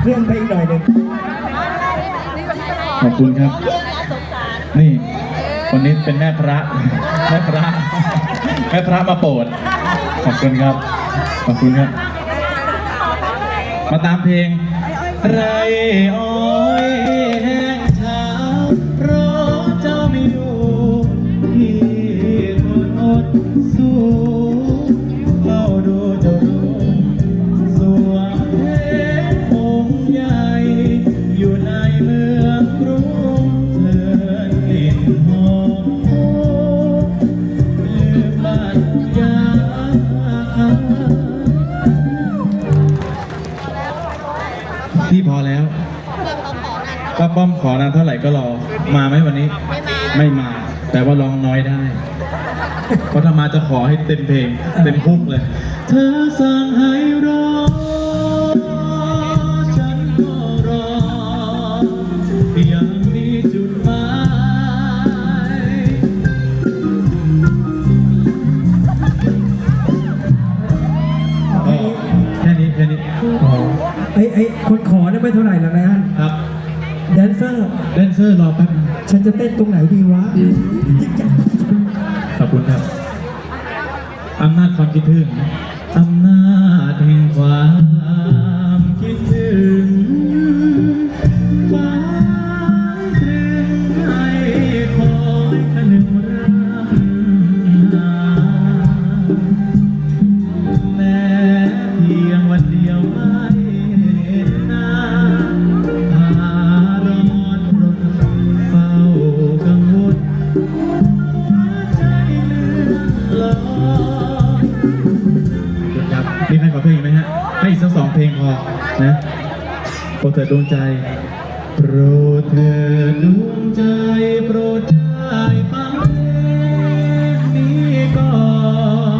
เคลื่อนไปอีกหน่อยหนึ่งขอบคุณครับ นี่วันนี้เป็นแม่พระ แม่พระ แม่พระมาโปรด ขอบคุณครับ ขอบคุณครับ มาตามเพลง ไรอ้อ ป้าป้อมขอนานเท่าไหร่ก็รอ มาไหมวันนี้ ไม่มา แต่ว่าร้องน้อยได้ เพราะถ้ามาจะขอให้เต็มเพลง เต็มคุกเลย เธอสั่งให้ ฉันจะเต้นตรงไหนดีวะยิ่งใหญ่ขอบคุณครับอำนาจความคิดถึงอำนาจแห่งความคิดถึง ว่านะโปรดเถิดดวงใจ โปรดเถิดดวงใจโปรดได้ฟังเพลงนี้ก่อน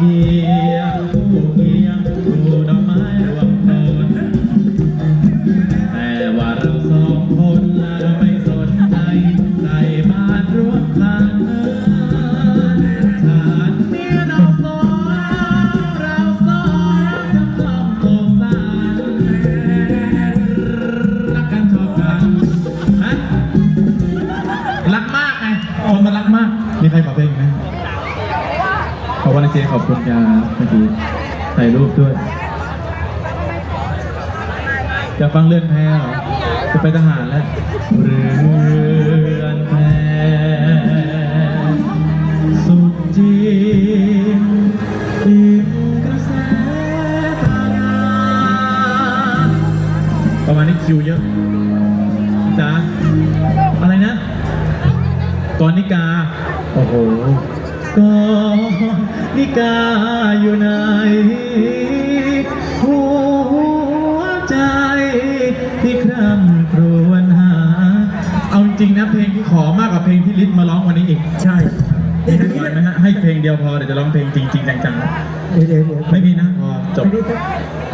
อ เจขอบคุณครับเมื่อกี้ถ่ายรูปด้วยอยากฟังเรือนแพเหรอจะไปทหารแล้วเรือนแพสุดจริงอิ่มกระแสตางามประมาณนี้คิวเยอะจ้าอะไรนะกรนิกา โอ้โห กาอยู่ไหนหัวใจที่คร่ำครวญหา เอาจริงนะเพลงที่ขอมากกว่าเพลงที่ลิศมาร้องวันนี้อีก ใช่มีเดี๋ยวให้นี้ก่อนไหมฮะให้เพลงเดียวพอเดี๋ยวจะร้องเพลงจริงๆจังเดี๋ยวเดี๋ยวเดี๋ยวๆไม่มีนะพอจบอันนี้ก็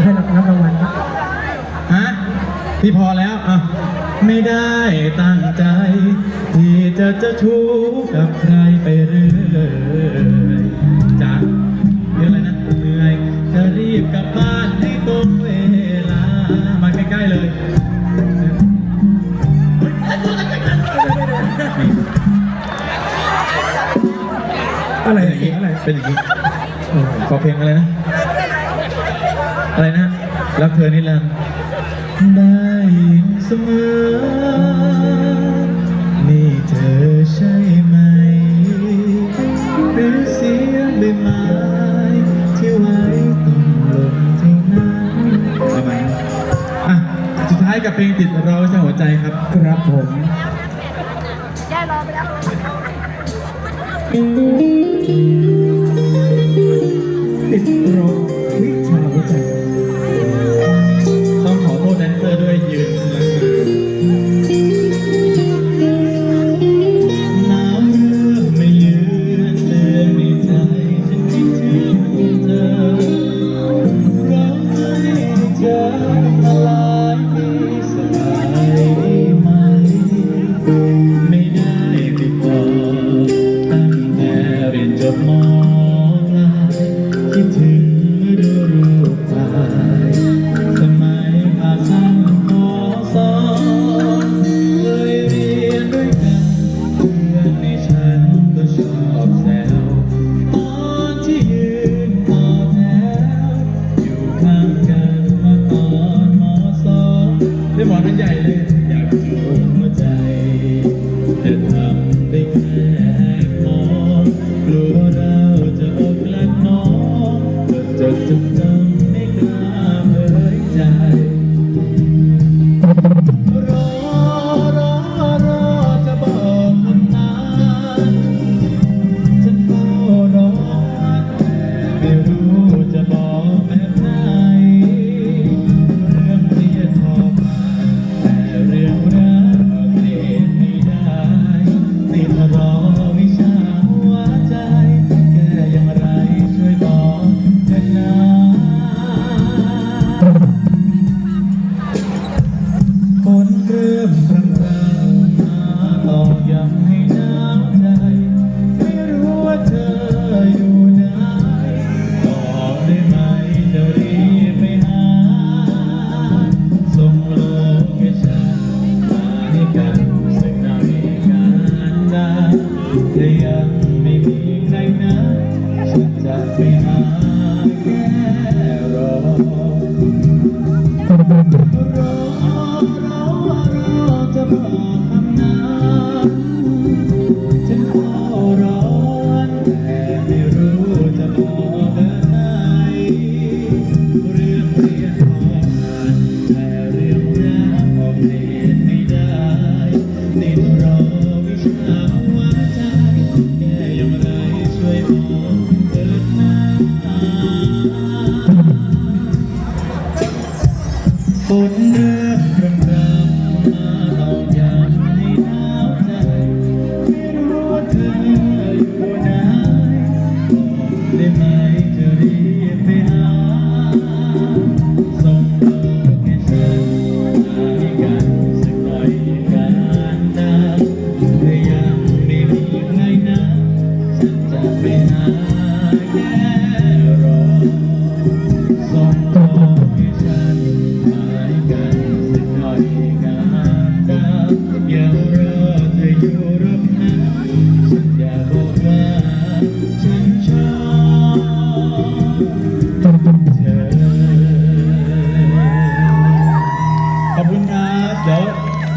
ให้รับรางวัลครับฮะพี่พอแล้วอะไม่ได้ตั้งใจ ที่จะจะชู้กับใครไปเรื่อย รีบกลับบ้านให้ตรงเวลา มาใกล้ๆเลยอะไรเนอย่างเสีนี้ยงอะไรเป็นอย่างนี้ขอเพลงอะไรนะ อะไรนะ รักเธอนิรันดร์ได้ยินเสมอ เพลงติดเราใช่หัวใจครับ ครับผมติ ยใ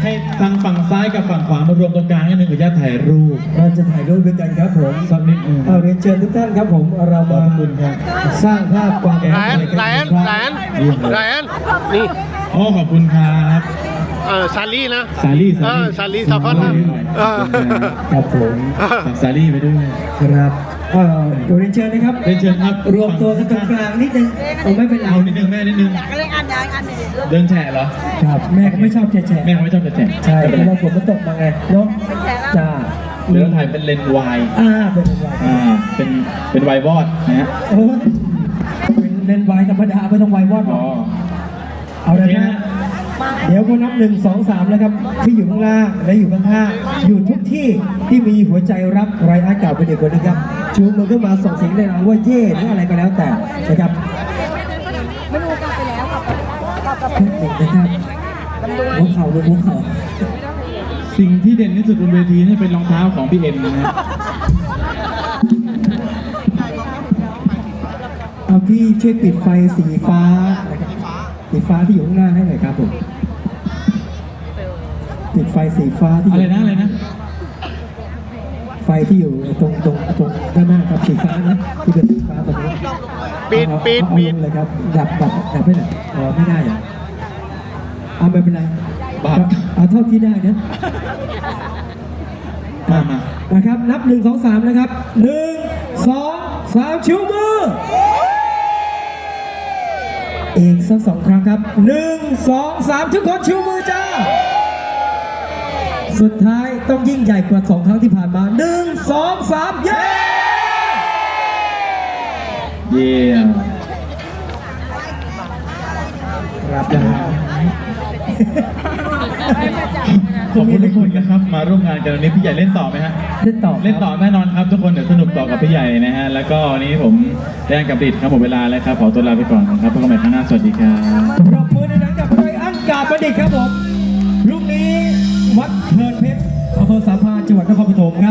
ให้ทางฝั่งซ้ายกับฝั่งขวามารวมตรงกลางนิดนึงขออนุญาตถ่ายรูปเราจะถ่ายรูปด้วยกันครับผมสักนิดนึงเอาเรียนเชิญทุกท่านครับผมเราขอบมาคุณครับสร้างภาพความหลานหลานหลานหลานนี่โอ้ขอบคุณครับเออซาลี่นะ สาลี่เออซาลี่ซาฟอนนะเออครับผม ฝากสาลี่ไปด้วย ครับ เอ่อเรียนเชิญนะครับ เรียนเชิญครับรวมตัวกันตรงกลางนิดนึงเอาไม่เป็นไรเอานิดนึงแม่นิดนึง อยากเล่นอันใดอันหนึ่งเดินแฉะเหรอ ครับแม่ก็ไม่ชอบแฉะแม่เขาไม่ชอบจะแฉะๆใช่เพราะว่าฝนมันตกมาไงเนาะจ้าเดี๋ยวเราถ่ายเป็นเลนส์วายอ่าเป็นไรอ่า เป็น เป็นวายวอดนะฮะโอ้ยเป็นเลนส์วายธรรมดาไม่ต้องวายวอดหรอ๋ออกเอาเลยนะ เดี๋ยวก็นับหนึ่งสองสามแล้วครับที่อยู่ข้างล่างและอยู่ข้างข้างอยู่ทุกที่ที่มีหัวใจรักไรอารเก่าเป็นเด็กคนนึงครับชูมือขึ้นมาส่งเสียงในรังว่าเย่หรืออะไรก็แล้วแต่นะครับไม่รู้กลับไปแล้วกลับกลับกลับไปเทคนิคนะครับหัวเข่าดูหัวเข่าสิ่งที่เด่นที่สุดบนเวทีนี่เป็นรองเท้าของพี่เอ็มนะฮะเอาพี่ช่วยปิดไฟสีฟ้า สีฟ้าที่อยู่ข้างหน้าให้หน่อยครับผมปิดไฟสีฟ้าที่อะไรนะอะไรนะ ไฟที่อยู่ตรงตรงตรงด้านหน้าครับสีฟ้านะที่เป็นสีฟ้าตรงนี้ปิดเอาปิดเอาปิดลงเลยครับดับดับดับไปไหนอ๋อไม่ได้เหรอเอาไม่เป็นไรบาปเอาเท่าที่ได้นะมามานะครับ นับหนึ่งสองสามนะครับหนึ่งสองสามชิวมือ อีกสักสองครั้งครับหนึ่งสองสามทุกคนชูมือจ้า สุดท้ายต้องยิ่งใหญ่กว่าสองครั้งที่ผ่านมาหนึ่งสองสามเย้เยี่ยมรับได้ ขอบคุณทุกคนนะครับมาร่วมงานกันวันนี้พี่ใหญ่เล่นต่อไหมฮะเล่นต่อครับเล่นต่อแน่นอนครับทุกคนเดี๋ยวสนุกต่อกับพี่ใหญ่นะฮะแล้วก็วันนี้ผมแดนกับดิดครับหมดเวลาแล้วครับขอตัวลาไปก่อนนะครับพบกันใหม่ครั้งหน้าสวัสดีครับปรบมือในนังกับไรอันกาบประดิษฐ์ครับผมลูกนี้วัดเพลินเพชรอำเภอสามพรานจังหวัดนครปฐมครับ